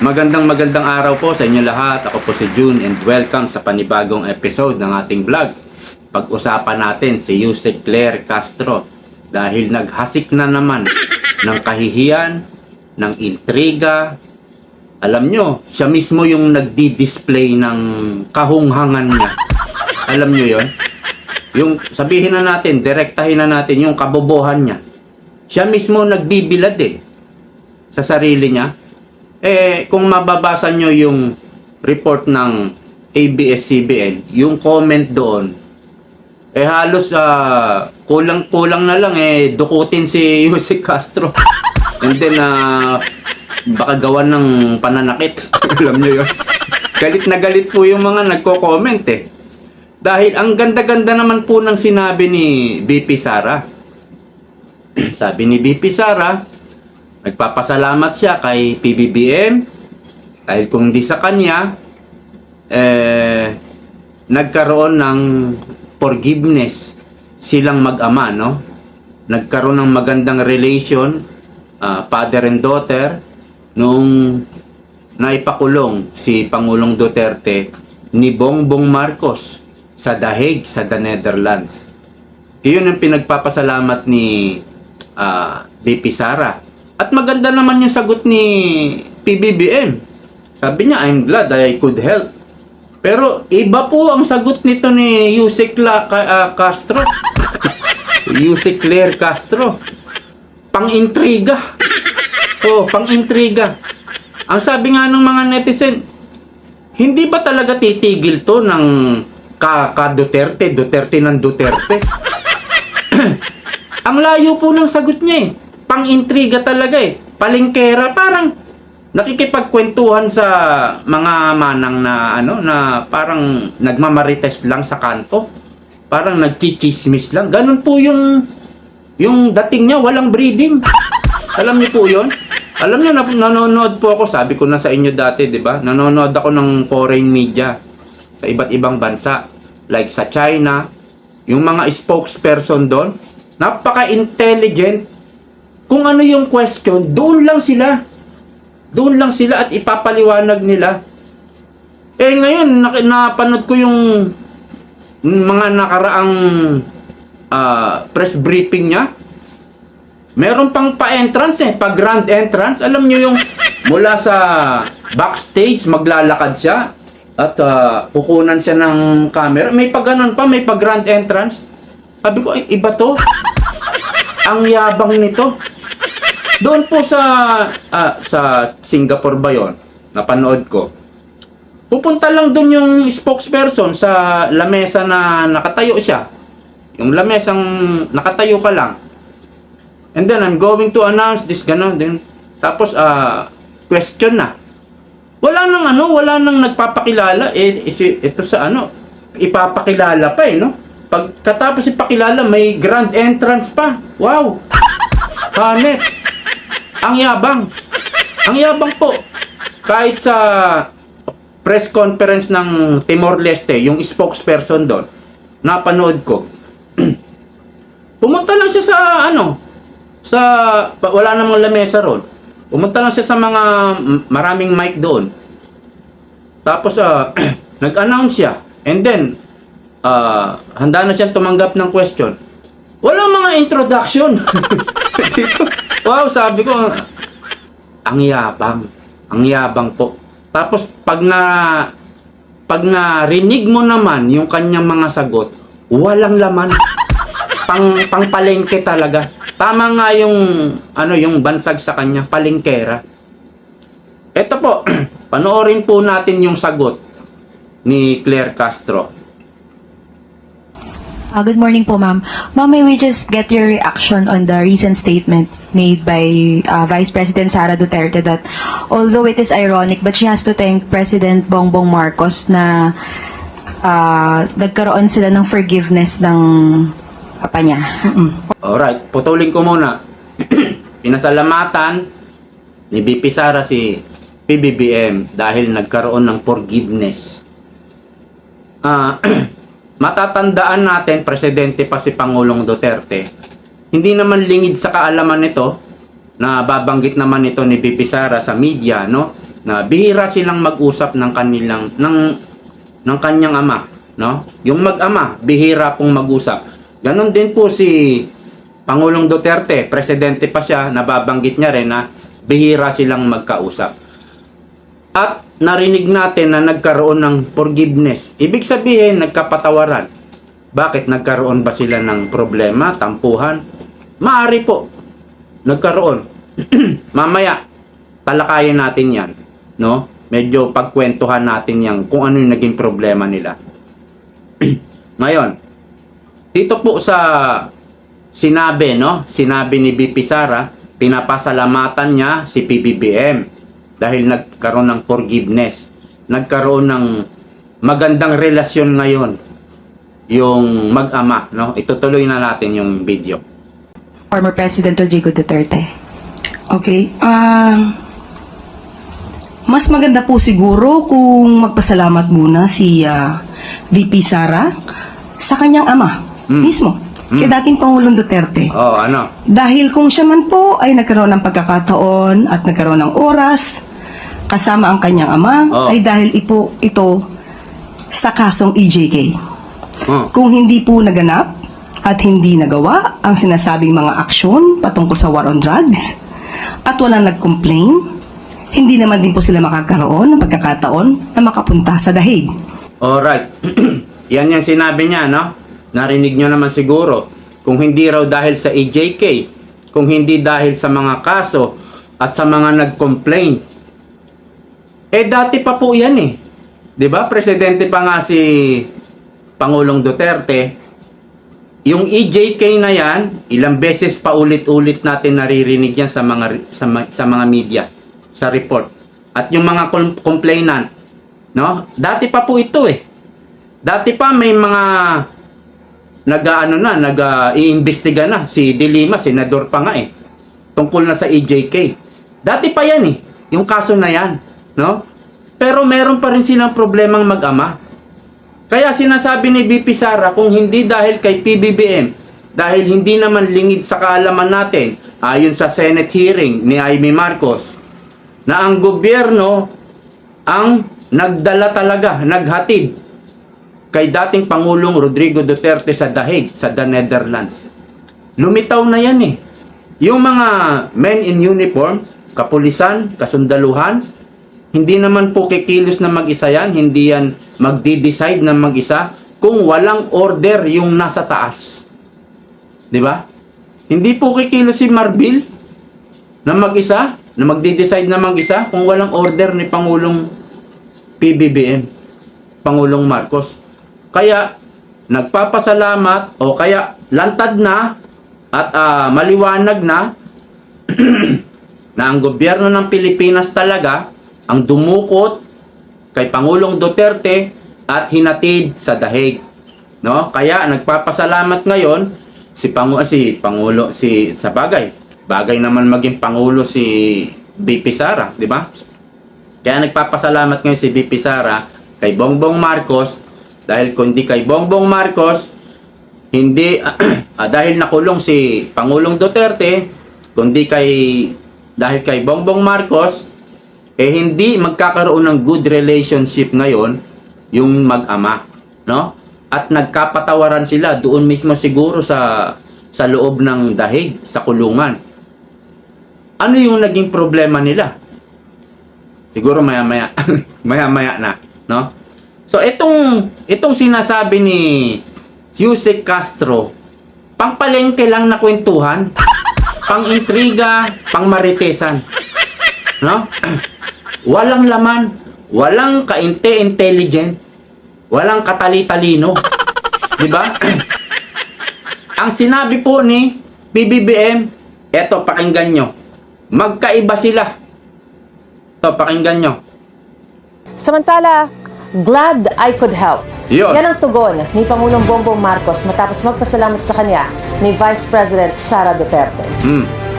Magandang magandang araw po sa inyo lahat. Ako po si June and welcome sa panibagong episode ng ating vlog. Pag-usapan natin si Yusek Claire Castro dahil naghasik na naman ng kahihiyan, ng intriga. Alam nyo, siya mismo yung nagdi-display ng kahunghangan niya. Alam nyo yon? Yung sabihin na natin, direktahin na natin yung kabobohan niya. Siya mismo nagbibilad eh sa sarili niya. Eh, kung mababasa nyo yung report ng ABS-CBN, yung comment doon, eh halos ah, kulang-kulang na lang eh dukutin si Yusek Castro. And then, ah, baka gawan ng pananakit. Alam nyo yun. Galit na galit po yung mga nagko-comment eh. Dahil ang ganda-ganda naman po ng sinabi ni BP Sara. Sabi ni BP Sara, Nagpapasalamat siya kay PBBM dahil kung di sa kanya eh nagkaroon ng forgiveness silang mag-ama no nagkaroon ng magandang relation ah, father and daughter nung naipakulong si Pangulong Duterte ni Bongbong Marcos sa Dahig sa The Netherlands. Iyon ang pinagpapasalamat ni ah, BP Sara. At maganda naman yung sagot ni PBBM. Sabi niya, I'm glad I could help. Pero iba po ang sagot nito ni Yusek La, ah, Castro. Yusek Claire Castro. Pang-intriga. Oh, pang-intriga. Ang sabi nga ng mga netizen, hindi ba talaga titigil to ng ka, ka Duterte, Duterte ng Duterte? Ang layo po ng sagot niya eh. Pang-intriga talaga eh. Palingkera, parang nakikipagkwentuhan sa mga manang na ano na parang nagmamarites lang sa kanto. Parang nagchichismis lang. Ganun po yung yung dating niya, walang breeding. Alam niyo po 'yon? Alam niyo na nanonood po ako, sabi ko na sa inyo dati, 'di ba? Nanonood ako ng foreign media sa iba't ibang bansa like sa China, yung mga spokesperson doon, napaka-intelligent. Kung ano yung question, doon lang sila. Doon lang sila at ipapaliwanag nila. Eh ngayon, napanood ko yung mga nakaraang ah, press briefing niya. Meron pang pa-entrance eh, pa-grand entrance. Alam nyo yung mula sa backstage, maglalakad siya at ah, kukunan siya ng camera. May pa ganun pa, may pa-grand entrance. Sabi ko, "Ay, iba to. Ang yabang nito. Doon po sa ah, sa Singapore ba yon? Napanood ko. Pupunta lang doon yung spokesperson sa lamesa na nakatayo siya. Yung lamesang nakatayo ka lang. And then I'm going to announce this ganun din. Tapos ah question na. Wala nang ano, wala nang nagpapakilala eh isi- ito sa ano, ipapakilala pa eh no. Pagkatapos ipakilala may grand entrance pa. Wow. Hanet. Ang yabang. Ang yabang po. Kahit sa press conference ng Timor Leste, yung spokesperson doon, napanood ko. Pumunta lang siya sa ano, sa wala namang lamesa roon. Pumunta lang siya sa mga maraming mic doon. Tapos ah, nag-announce siya. And then ah, handa na siyang tumanggap ng question. Walang mga introduction. Wow, sabi ko, ang yabang. Ang yabang po. Tapos pag na pag narinig mo naman yung kanyang mga sagot, walang laman. Pang pangpalengke talaga. Tama nga yung ano yung bansag sa kanya, palengkera. Ito po, panoorin po natin yung sagot ni Claire Castro. Uh, good morning po, ma'am. Ma'am, may we just get your reaction on the recent statement made by uh, Vice President Sara Duterte that although it is ironic, but she has to thank President Bongbong Marcos na uh, nagkaroon sila ng forgiveness ng papa niya. Alright, putulin ko muna. Pinasalamatan ni BP Sara si PBBM dahil nagkaroon ng forgiveness. Ah, matatandaan natin, presidente pa si Pangulong Duterte. Hindi naman lingid sa kaalaman nito na babanggit naman ito ni BP Sara sa media, no? na bihira silang mag-usap ng kanilang ng ng kanyang ama, no? Yung mag-ama, bihira pong mag-usap. Ganon din po si Pangulong Duterte, presidente pa siya, nababanggit niya rin na bihira silang magkausap. At narinig natin na nagkaroon ng forgiveness. Ibig sabihin, nagkapatawaran. Bakit nagkaroon ba sila ng problema, tampuhan? Maari po. Nagkaroon. Mamaya, talakayin natin yan. No? Medyo pagkwentuhan natin yan kung ano yung naging problema nila. Ngayon, dito po sa sinabi, no? Sinabi ni BP Sara, pinapasalamatan niya si PBBM dahil nagkaroon ng forgiveness. Nagkaroon ng magandang relasyon ngayon yung mag-ama, no? Itutuloy na natin yung video. Former President Rodrigo Duterte. Okay. Um, mas maganda po siguro kung magpasalamat muna si ah, VP Sara sa kanyang ama Mm. mismo, kay dating Pangulong Duterte. Oh, ano? Dahil kung siya man po ay nagkaroon ng pagkakataon at nagkaroon ng oras kasama ang kanyang ama, Oh. ay dahil ipo, ito sa kasong EJK. Oh. Kung hindi po naganap at hindi nagawa ang sinasabing mga aksyon patungkol sa war on drugs at walang nag-complain, hindi naman din po sila makakaroon ng pagkakataon na makapunta sa dahig. Alright. Yan yung sinabi niya, no? Narinig nyo naman siguro. Kung hindi raw dahil sa EJK, kung hindi dahil sa mga kaso at sa mga nag-complain. Eh dati pa po yan eh. 'Di ba? Presidente pa nga si Pangulong Duterte. Yung EJK na yan, ilang beses pa ulit-ulit natin naririnig yan sa mga sa, sa mga media, sa report. At yung mga com- complainant, no? Dati pa po ito eh. Dati pa may mga nag-ano na, nag-iimbestiga na si Dilima, senador pa nga eh. Tungkol na sa EJK. Dati pa yan eh, yung kaso na yan, no? Pero meron pa rin silang problemang mag-ama. Kaya sinasabi ni BP Sara kung hindi dahil kay PBBM, dahil hindi naman lingid sa kaalaman natin, ayon sa Senate hearing ni Amy Marcos, na ang gobyerno ang nagdala talaga, naghatid kay dating Pangulong Rodrigo Duterte sa Dahig, sa The Netherlands. Lumitaw na yan eh. Yung mga men in uniform, kapulisan, kasundaluhan, hindi naman po kikilos na mag-isa yan, hindi yan magdi-decide na mag-isa kung walang order yung nasa taas. 'Di ba? Hindi po kikilos si Marbil na mag-isa, na magdi-decide na mag-isa kung walang order ni Pangulong PBBM, Pangulong Marcos. Kaya nagpapasalamat o kaya lantad na at ah, maliwanag na na ang gobyerno ng Pilipinas talaga ang dumukot kay Pangulong Duterte at hinatid sa dahig. No? Kaya nagpapasalamat ngayon si Pangu si Pangulo si sa bagay. Bagay naman maging pangulo si BP Sara, di ba? Kaya nagpapasalamat ngayon si BP Sara kay Bongbong Marcos dahil kundi kay Bongbong Marcos hindi ah, dahil nakulong si Pangulong Duterte kundi kay dahil kay Bongbong Marcos eh hindi magkakaroon ng good relationship ngayon yung mag-ama, no? At nagkapatawaran sila doon mismo siguro sa sa loob ng dahig, sa kulungan. Ano yung naging problema nila? Siguro maya-maya, maya-maya na, no? So itong itong sinasabi ni Yusek Castro, pangpalengke lang na kwentuhan, pang-intriga, pang-maritesan. No? Walang laman, walang kainte-intelligent, walang katali-talino. 'Di ba? Ang sinabi po ni PBBM, eto pakinggan nyo. Magkaiba sila. Ito, pakinggan nyo. Samantala, glad I could help. Yun. Yan ang tugon ni Pangulong Bongbong Marcos matapos magpasalamat sa kanya ni Vice President Sara Duterte. Mm.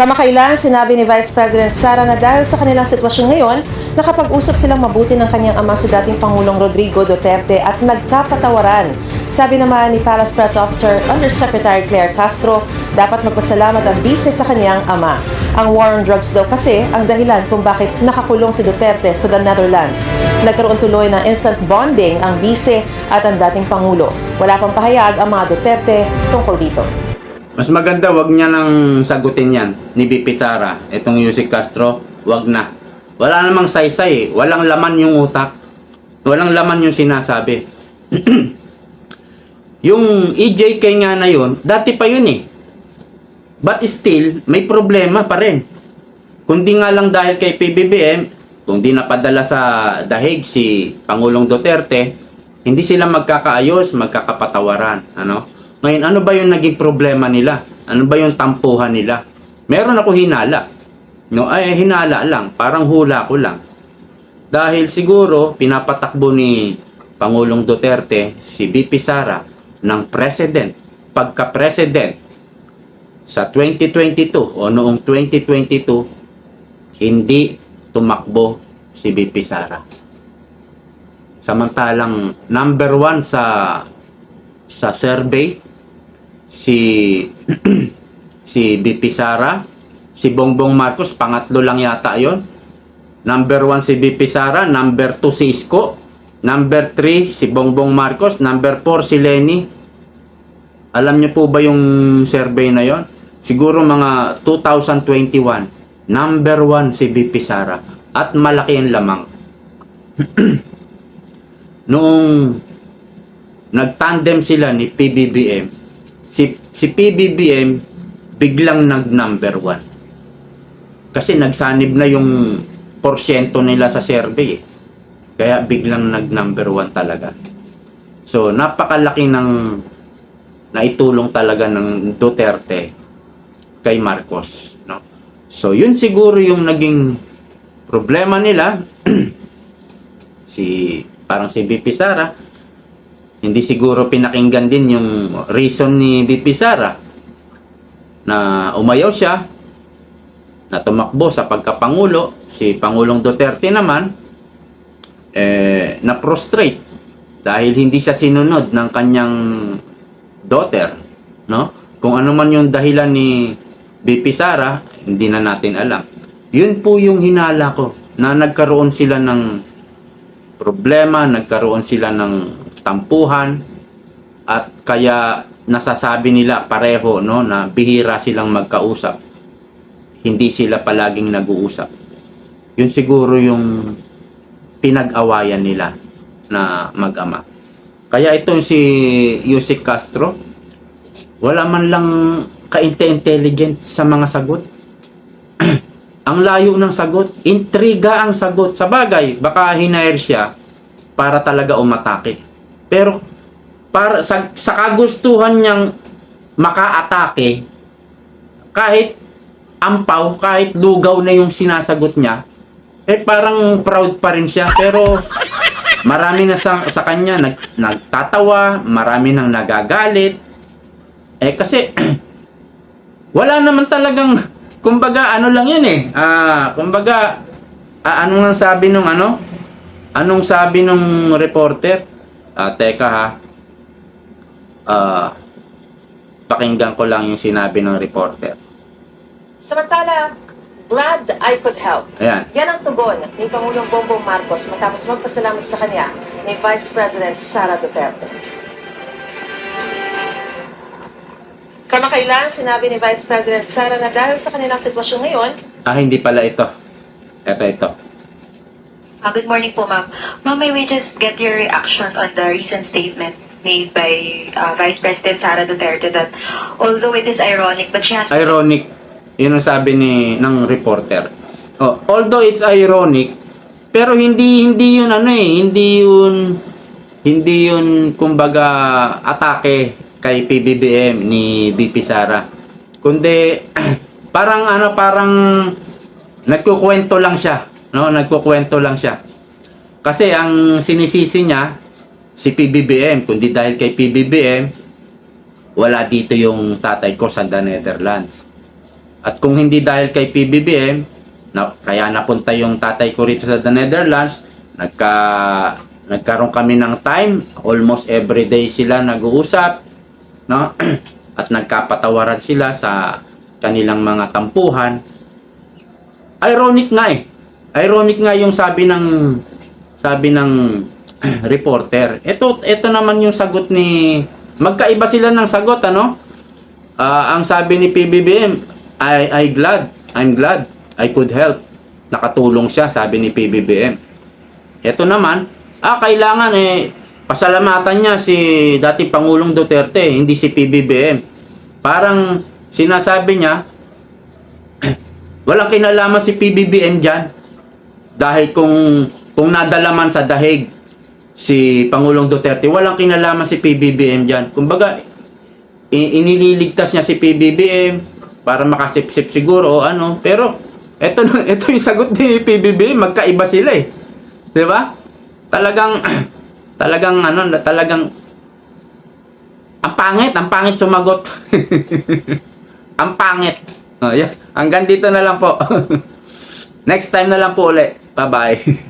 Kamakailan, sinabi ni Vice President Sara na dahil sa kanilang sitwasyon ngayon, nakapag-usap silang mabuti ng kanyang ama si dating Pangulong Rodrigo Duterte at nagkapatawaran. Sabi naman ni Palace Press Officer Undersecretary Claire Castro, dapat magpasalamat ang bise sa kanyang ama. Ang war on drugs daw kasi ang dahilan kung bakit nakakulong si Duterte sa the Netherlands. Nagkaroon tuloy ng instant bonding ang bise at ang dating Pangulo. Wala pang pahayag ang mga Duterte tungkol dito. Mas maganda wag niya nang sagutin yan ni BP Sara. Itong Yusik Castro, wag na. Wala namang saysay, eh. walang laman yung utak. Walang laman yung sinasabi. yung EJK nga na yun, dati pa yun eh. But still, may problema pa rin. Kundi nga lang dahil kay PBBM, kung di napadala sa dahig si Pangulong Duterte, hindi sila magkakaayos, magkakapatawaran. Ano? Ngayon, ano ba yung naging problema nila? Ano ba yung tampuhan nila? Meron ako hinala. No, ay hinala lang, parang hula ko lang. Dahil siguro pinapatakbo ni Pangulong Duterte si BP Sara ng president, pagka-president sa 2022 o noong 2022 hindi tumakbo si BP Sara. Samantalang number one sa sa survey si si BP Sara, si Bongbong Marcos, pangatlo lang yata yon. Number 1 si BP Sara, number 2 si Isko, number 3 si Bongbong Marcos, number 4 si Lenny. Alam niyo po ba yung survey na yon? Siguro mga 2021. Number 1 si BP Sara at malaki ang lamang. Noong nagtandem sila ni PBBM, si, si PBBM biglang nag number 1. Kasi nagsanib na yung porsyento nila sa survey. eh. Kaya biglang nag number 1 talaga. So napakalaki ng naitulong talaga ng Duterte kay Marcos, no? So yun siguro yung naging problema nila. si parang si BP Sara hindi siguro pinakinggan din yung reason ni BP Sara na umayaw siya na tumakbo sa pagkapangulo. Si Pangulong Duterte naman eh na prostrate dahil hindi siya sinunod ng kanyang daughter no? Kung ano man yung dahilan ni BP Sara hindi na natin alam. Yun po yung hinala ko na nagkaroon sila ng problema, nagkaroon sila ng tampuhan at kaya nasasabi nila pareho no na bihira silang magkausap. Hindi sila palaging nag-uusap. Yun siguro yung pinag-awayan nila na mag-ama. Kaya itong si Yusik Castro, wala man lang ka-intelligent sa mga sagot. ang layo ng sagot, intriga ang sagot. Sa bagay, baka hinire siya para talaga umatake. Pero para sa, sa kagustuhan niyang makaatake, kahit ampaw, kahit lugaw na yung sinasagot niya, eh parang proud pa rin siya. Pero marami na sa, sa kanya nag, nagtatawa, marami nang nagagalit. Eh kasi wala naman talagang kumbaga ano lang yan eh. Ah, kumbaga ah, ano nang sabi nung ano? Anong sabi nung reporter? Ah, teka ha. Ah, pakinggan ko lang yung sinabi ng reporter. Samantala, glad I could help. Ayan. Yan ang tugon ni Pangulong Bongbong Marcos matapos magpasalamat sa kanya ni Vice President Sara Duterte. Kamakailan, sinabi ni Vice President Sara na dahil sa kanilang sitwasyon ngayon, Ah, hindi pala ito. Ito, ito. Uh, good morning po, ma'am. Ma'am, may we just get your reaction on the recent statement made by uh, Vice President Sara Duterte that although it is ironic, but she has Ironic. Yun ang sabi ni ng reporter. Oh, although it's ironic, pero hindi hindi yun ano eh, hindi yun hindi yun kumbaga atake kay PBBM ni BP Sara. Kundi parang ano parang nagkukwento lang siya, no? Nagkukwento lang siya. Kasi ang sinisisi niya si PBBM, kundi dahil kay PBBM wala dito yung tatay ko sa the Netherlands. At kung hindi dahil kay PBBM, na, kaya napunta yung tatay ko rito sa the Netherlands. Nagka, nagkaroon kami ng time. Almost every day sila nag-uusap. No? At nagkapatawaran sila sa kanilang mga tampuhan. Ironic nga eh. Ironic nga yung sabi ng sabi ng reporter. Ito ito naman yung sagot ni magkaiba sila ng sagot ano? Ah, ang sabi ni PBBM, I I glad, I'm glad I could help. Nakatulong siya sabi ni PBBM. Ito naman, ah kailangan eh pasalamatan niya si dating Pangulong Duterte, hindi si PBBM. Parang sinasabi niya walang kinalaman si PBBM diyan. Dahil kung kung nadala man sa dahig si Pangulong Duterte, walang kinalaman si PBBM diyan. Kumbaga inililigtas niya si PBBM para makasipsip siguro o ano. Pero eto eto yung sagot ni PBBM, magkaiba sila eh. 'Di ba? Talagang talagang ano, talagang ang pangit, ang pangit sumagot. ang pangit. Oh, yeah. Hanggang dito na lang po. Next time na lang po ulit. Bye-bye.